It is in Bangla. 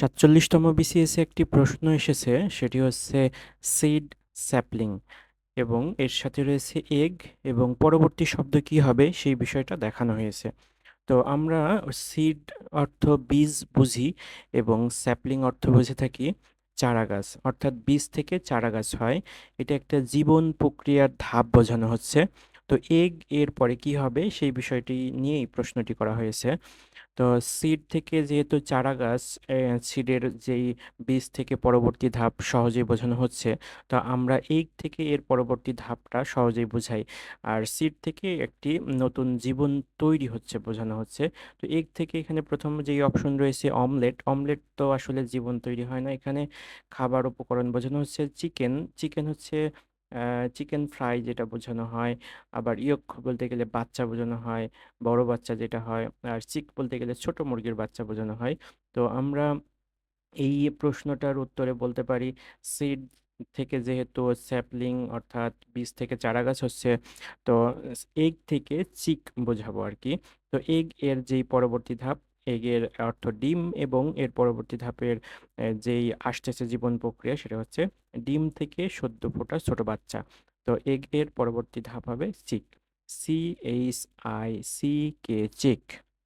সাতচল্লিশতম বিসিএসে একটি প্রশ্ন এসেছে, সেটি হচ্ছে সিড স্যাপলিং এবং এর সাথে রয়েছে এগ এবং পরবর্তী শব্দ কি হবে সেই বিষয়টা দেখানো হয়েছে। তো আমরা সিড অর্থ বীজ বুঝি এবং স্যাপলিং অর্থ বুঝে থাকি চারা গাছ অর্থাৎ বীজ থেকে চারা গাছ হয়। এটা একটা জীবন প্রক্রিয়ার ধাপ বোঝানো হচ্ছে। তো এগ এর পরে কি হবে? সেই বিষয়টি নিয়েই প্রশ্নটি করা হয়েছে। তো সিড থেকে যেহেতু চারা গাছ সিডের যেই বীজ থেকে পরবর্তী ধাপ সহজেই বোঝানো হচ্ছে, তো আমরা এগ থেকে এর পরবর্তী ধাপটা সহজেই বোঝাই। আর সিড থেকে একটি নতুন জীবন তৈরি হচ্ছে বোঝানো হচ্ছে। তো এগ থেকে এখানে প্রথম যেই অপশন রয়েছে অমলেট অমলেট তো আসলে জীবন তৈরি হয় না। এখানে খাবার উপকরণ বোঝানো হচ্ছে চিকেন চিকেন হচ্ছে চিকেন ফ্রাই যেটা বোঝানো হয়, আবার ইয়ক বলতে গেলে বাচ্চা বোঝানো হয়, বড় বাচ্চা যেটা হয়, আর চিক বলতে গেলে ছোট মুরগির বাচ্চা বোঝানো হয়। তো আমরা এই প্রশ্নটার উত্তরে বলতে পারি, সিড থেকে যেহেতু স্যাপলিং অর্থাৎ বীজ থেকে চারা গাছ হচ্ছে, তো এগ থেকে চিক বোঝাবো আর কি তো এগ এর যেই পরবর্তী ধাপ এগের অর্থ ডিম এবং এর পরবর্তী ধাপের যেই আসতেছে জীবন প্রক্রিয়া সেটা হচ্ছে ডিম থেকে সদ্য ফোটা ছোট বাচ্চা। তো এগ এর পরবর্তী ধাপ হবে chick C H I C K chick.